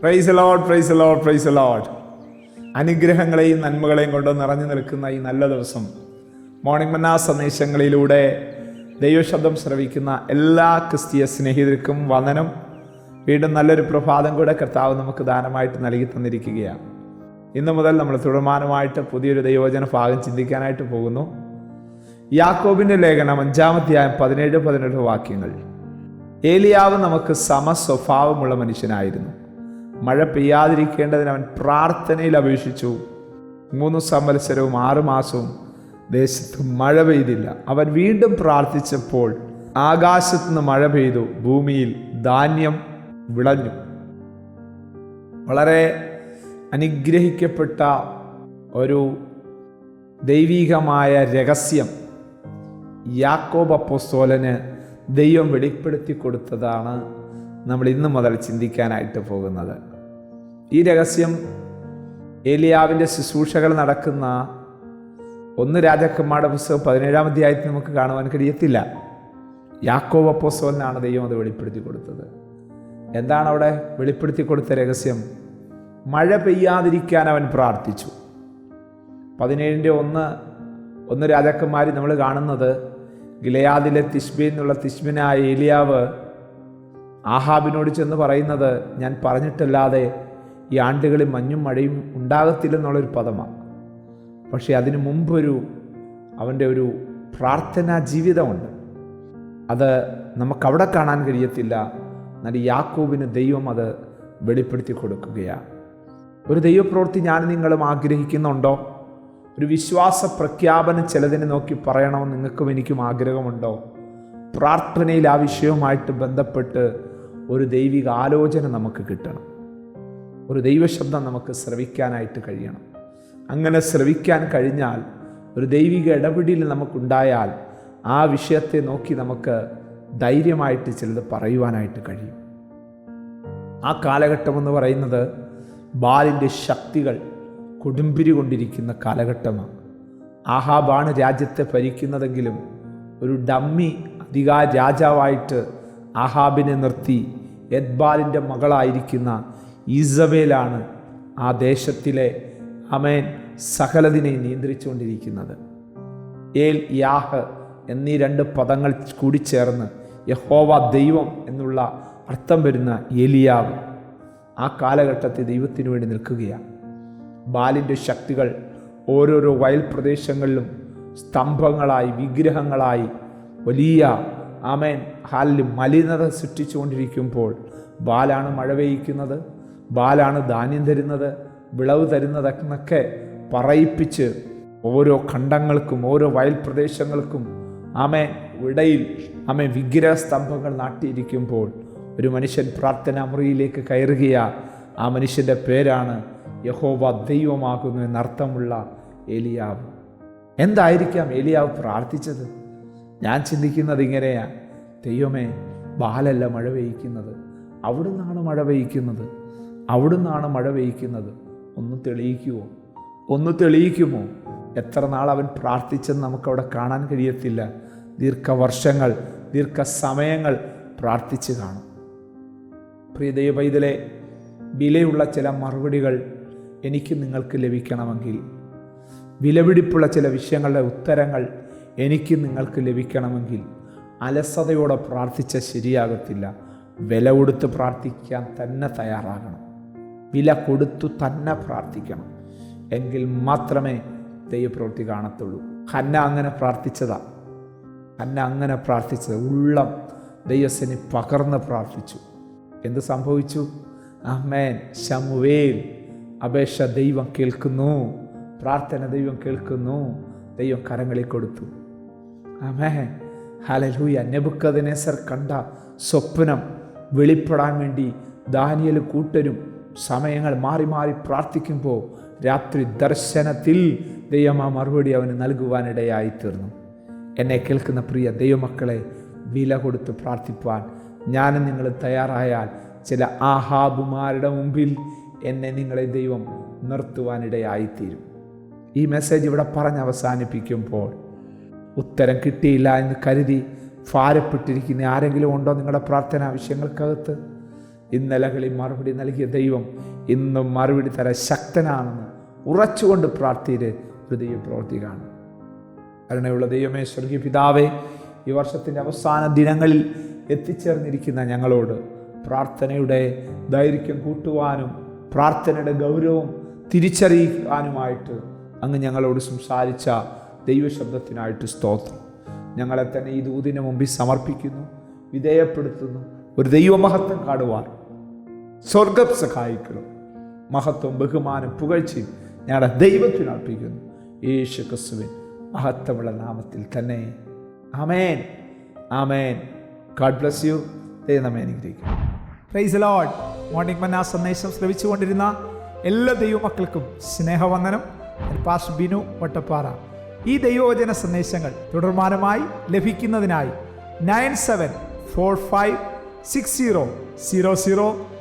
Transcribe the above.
Praise the Lord praise the Lord praise the Lord അനുഗ്രഹങ്ങളെയും നന്മകളെയും കൊണ്ട് നിറഞ്ഞു നിൽക്കുന്ന ഈ നല്ല ദിവസം. മോർണിംഗ് മന്നാ സന്ദേശങ്ങളിലൂടെ ദൈവശബ്ദം ശ്രവിക്കുന്ന എല്ലാ ക്രിസ്തീയ സ്നേഹിതർക്കും വന്ദനം. വീണ്ടും നല്ലൊരു പ്രഭാതം കൂടെ കർത്താവ് നമുക്ക് ദാനമായിട്ട് നൽകി തന്നിരിക്കുകയാണ്. ഇന്നു മുതൽ നമ്മൾ തുടർമാനമായിട്ട് പുതിയൊരു ദൈവവചന ഭാഗം ചിന്തിക്കാനായിട്ട് പോകുന്നു. യാക്കോബിന്റെ ലേഖനം അഞ്ചാമധ്യായം പതിനേഴ് പതിനെട്ട് വാക്യങ്ങൾ. ഏലിയാവ് നമുക്ക് സമസ്വഭാവമുള്ള മനുഷ്യനായിരുന്നു. മഴ പെയ്യാതിരിക്കേണ്ടതിന് അവൻ പ്രാർത്ഥനയിൽ അപേക്ഷിച്ചു. മൂന്ന് സംവത്സരവും ആറുമാസവും ദേശത്ത് മഴ പെയ്തില്ല. അവൻ വീണ്ടും പ്രാർത്ഥിച്ചപ്പോൾ ആകാശത്ത് നിന്ന് മഴ പെയ്തു. ഭൂമിയിൽ ധാന്യം വിളഞ്ഞു. വളരെ അനുഗ്രഹിക്കപ്പെട്ട ഒരു ദൈവീകമായ രഹസ്യം യാക്കോബ അപ്പോസ്തോലന് ദൈവം വെളിപ്പെടുത്തി കൊടുത്തതാണ് നമ്മൾ ഇന്ന് മുതൽ ചിന്തിക്കാനായിട്ട് പോകുന്നത്. ഈ രഹസ്യം ഏലിയാവിന്റെ ശുശ്രൂഷകൾ നടക്കുന്ന ഒന്ന് രാജാക്കന്മാരുടെ പുസ്തകം പതിനേഴാം അധ്യായത്തിൽ നമുക്ക് കാണുവാൻ കഴിയത്തില്ല. യാക്കോബ് അപ്പോസ്തോലനാണ് ദൈവം അത് വെളിപ്പെടുത്തി കൊടുത്തത്. എന്താണ് അവിടെ വെളിപ്പെടുത്തി കൊടുത്ത രഹസ്യം? മഴ പെയ്യാതിരിക്കാൻ അവൻ പ്രാർത്ഥിച്ചു. പതിനേഴിന്റെ ഒന്ന് ഒന്ന് രാജാക്കന്മാർ നമ്മൾ കാണുന്നത് ഗിലയാദിലെ തിഷ്ബി എന്നുള്ള തിഷ്ബിനായ ഏലിയാവ് ആഹാബിനോട് ചെന്ന് പറയുന്നത് ഞാൻ പറഞ്ഞിട്ടല്ലാതെ ഈ ആണ്ടുകളിൽ മഞ്ഞും മഴയും ഉണ്ടാകത്തില്ലെന്നുള്ളൊരു പദമാണ് പക്ഷേ അതിനു മുമ്പൊരു അവന്റെ ഒരു പ്രാർത്ഥനാ ജീവിതമുണ്ട്. അത് നമുക്കവിടെ കാണാൻ കഴിയത്തില്ല. എന്നാൽ യാക്കോബിന് ദൈവം അത് വെളിപ്പെടുത്തി കൊടുക്കുകയാണ് ഒരു ദൈവപ്രവൃത്തി ഞാൻ നിങ്ങളും ആഗ്രഹിക്കുന്നുണ്ടോ? ഒരു വിശ്വാസ പ്രഖ്യാപനം ചിലതിനെ നോക്കി പറയണമെന്ന് നിങ്ങൾക്കും എനിക്കും ആഗ്രഹമുണ്ടോ? പ്രാർത്ഥനയിൽ ആ വിഷയവുമായിട്ട് ബന്ധപ്പെട്ട് ഒരു ദൈവിക ആലോചന നമുക്ക് കിട്ടണം. ഒരു ദൈവശബ്ദം നമുക്ക് ശ്രവിക്കാനായിട്ട് കഴിയണം. അങ്ങനെ ശ്രവിക്കാൻ കഴിഞ്ഞാൽ ഒരു ദൈവിക ഇടപെടിൽ നമുക്കുണ്ടായാൽ ആ വിഷയത്തെ നോക്കി നമുക്ക് ധൈര്യമായിട്ട് ചിലത് പറയുവാനായിട്ട് കഴിയും. ആ കാലഘട്ടം എന്ന് പറയുന്നത് ബാലിന്റെ ശക്തികൾ കൊടുമ്പിരി കൊണ്ടിരിക്കുന്ന കാലഘട്ടമാണ്. ആഹാബാണ് രാജ്യത്തെ ഭരിക്കുന്നതെങ്കിലും ഒരു ഡമ്മി അധികാ രാജാവായിട്ട് ആഹാബിനെ നിർത്തി എദ്ബാലിന്റെ മകളായിരിക്കുന്ന ഈസബേലാണ് ആ ദേശത്തിലെ അമേൻ സകലതിനെ നിയന്ത്രിച്ചുകൊണ്ടിരിക്കുന്നത്. ഏൽ യാഹ് എന്നീ രണ്ട് പദങ്ങൾ കൂടിച്ചേർന്ന് യഹോവ ദൈവം എന്നുള്ള അർത്ഥം വരുന്ന എലിയാവ് ആ കാലഘട്ടത്തിൽ ദൈവത്തിനു വേണ്ടി നിൽക്കുകയാണ്. ബാലിന്റെ ശക്തികൾ ഓരോരോ വയൽ പ്രദേശങ്ങളിലും സ്തംഭങ്ങളായി വിഗ്രഹങ്ങളായി വലിയ ആമേൻ ഹാലിൽ മലിനത സൃഷ്ടിച്ചുകൊണ്ടിരിക്കുമ്പോൾ ബാലാണ് മഴ പെയ്യിക്കുന്നത്. ബാലാണ് ധാന്യം തരുന്നത് വിളവ് തരുന്നത് തരുന്നതെന്നൊക്കെ പറയിപ്പിച്ച് ഓരോ ഖണ്ഡങ്ങൾക്കും ഓരോ വയൽ പ്രദേശങ്ങൾക്കും ആമേ ഇടയിൽ ആമേ വിഗ്രഹ സ്തംഭങ്ങൾ നാട്ടിയിരിക്കുമ്പോൾ ഒരു മനുഷ്യൻ പ്രാർത്ഥനാ മുറിയിലേക്ക് കയറുകയാ. ആ മനുഷ്യന്റെ പേരാണ് യഹോവ ദൈവമാകുന്നു എന്നർത്ഥമുള്ള എലിയാവ് എന്തായിരിക്കാം എലിയാവ് പ്രാർത്ഥിച്ചത്? ഞാൻ ചിന്തിക്കുന്നത് ഇങ്ങനെയാണ് ദൈവമേ ബാലല്ല മഴ പെയ്യിക്കുന്നത്. അവിടുന്നാണ് മഴ പെയ്യിക്കുന്നത്. അവിടുന്നാണ് മഴ പെയ്യിക്കുന്നത്. ഒന്ന് തെളിയിക്കുമോ ഒന്ന് തെളിയിക്കുമോ? എത്ര നാൾ അവൻ പ്രാർത്ഥിച്ചെന്ന് നമുക്കവിടെ കാണാൻ കഴിയത്തില്ല. ദീർഘവർഷങ്ങൾ ദീർഘസമയങ്ങൾ പ്രാർത്ഥിച്ച് കാണും. പ്രിയ പൈതലെ വിലയുള്ള ചില മറുപടികൾ എനിക്ക് നിങ്ങൾക്ക് ലഭിക്കണമെങ്കിൽ വിലപിടിപ്പുള്ള ചില വിഷയങ്ങളുടെ ഉത്തരങ്ങൾ എനിക്ക് നിങ്ങൾക്ക് ലഭിക്കണമെങ്കിൽ അലസതയോടെ പ്രാർത്ഥിച്ച ശരിയാകത്തില്ല. വില കൊടുത്ത് പ്രാർത്ഥിക്കാൻ തന്നെ തയ്യാറാകണം. വില കൊടുത്തു തന്നെ പ്രാർത്ഥിക്കണം. എങ്കിൽ മാത്രമേ ദൈവപ്രവൃത്തി കാണത്തുള്ളൂ. ഹന്ന അങ്ങനെ പ്രാർത്ഥിച്ചതാ. ഹന്ന അങ്ങനെ പ്രാർത്ഥിച്ചത്. ഉള്ളം ദൈവസനെ പകർന്ന് പ്രാർത്ഥിച്ചു. എന്ത് സംഭവിച്ചു? അഹ്മേൻ ശമുവേൽ അപേക്ഷ ദൈവം കേൾക്കുന്നു. പ്രാർത്ഥന ദൈവം കേൾക്കുന്നു. ദൈവം കരങ്ങളിൽ കൊടുത്തു. അമേ ഹലലൂയ നെബുക്കതിനേസർ കണ്ട സ്വപ്നം വെളിപ്പെടാൻ വേണ്ടി ദാനിയൽ കൂട്ടരും സമയങ്ങൾ മാറി മാറി പ്രാർത്ഥിക്കുമ്പോൾ രാത്രി ദർശനത്തിൽ ദൈവം ആ മറുപടി അവന് നൽകുവാനിടയായി തീർന്നു. എന്നെ കേൾക്കുന്ന പ്രിയ ദൈവമക്കളെ വില കൊടുത്ത് പ്രാർത്ഥിപ്പാൻ ഞാനും നിങ്ങൾ തയ്യാറായാൽ ചില ആഹാബുമാരുടെ മുമ്പിൽ എന്നെ നിങ്ങളെ ദൈവം നിർത്തുവാനിടയായിത്തീരും ഈ മെസ്സേജ് ഇവിടെ പറഞ്ഞ് അവസാനിപ്പിക്കുമ്പോൾ ഉത്തരം കിട്ടിയില്ല എന്ന് കരുതി ഭാരപ്പെട്ടിരിക്കുന്ന ആരെങ്കിലും ഉണ്ടോ നിങ്ങളുടെ പ്രാർത്ഥന വിഷയങ്ങൾക്കകത്ത്? ഇന്നലകളിൽ മറുപടി നൽകിയ ദൈവം ഇന്നും മറുപടി തരാൻ ശക്തനാണെന്ന് ഉറച്ചുകൊണ്ട് പ്രാർത്ഥിയിലെ ഒരു പ്രവൃത്തി കാണും. കരുണയുള്ള ദൈവമേ സ്വർഗീയ പിതാവേ ഈ വർഷത്തിന്റെ അവസാന ദിനങ്ങളിൽ എത്തിച്ചേർന്നിരിക്കുന്ന ഞങ്ങളോട് പ്രാർത്ഥനയുടെ ദൈർഘ്യം കൂട്ടുവാനും പ്രാർത്ഥനയുടെ ഗൗരവം തിരിച്ചറിയിക്കാനുമായിട്ട് അങ്ങ് ഞങ്ങളോട് സംസാരിച്ച ദൈവശബ്ദത്തിനായിട്ട് സ്തോത്രം. ഞങ്ങളെ തന്നെ ഈ ദൂതിന് മുമ്പിൽ സമർപ്പിക്കുന്നു വിധേയപ്പെടുത്തുന്നു ഒരു ദൈവമഹത്വം കാണുവാൻ സ്വർഗം സഹായിക്കണം മഹത്വം ബഹുമാനം പുകഴ്ചയും ഞങ്ങളുടെ ദൈവത്തിന് അർപ്പിക്കുന്നു. യേശു ക്രിസ്തുവിൻ മഹത്വമുള്ള നാമത്തിൽ തന്നെ. ആമേൻ. ആമേൻ. ഗാഡ് ബ്ലസ് യു ദൈവം പ്രൈസ് ലോഡ് മോർണിംഗ് മന്ന സന്ദേശം ശ്രവിച്ചുകൊണ്ടിരുന്ന എല്ലാ ദൈവമക്കൾക്കും സ്നേഹവന്ദനം. പാസ് ബിനു വട്ടപ്പാറ. ഈ ദൈവവചന സന്ദേശങ്ങൾ തുടർമാനമായി ലഭിക്കുന്നതിനായി nine seven four five six zero zero zero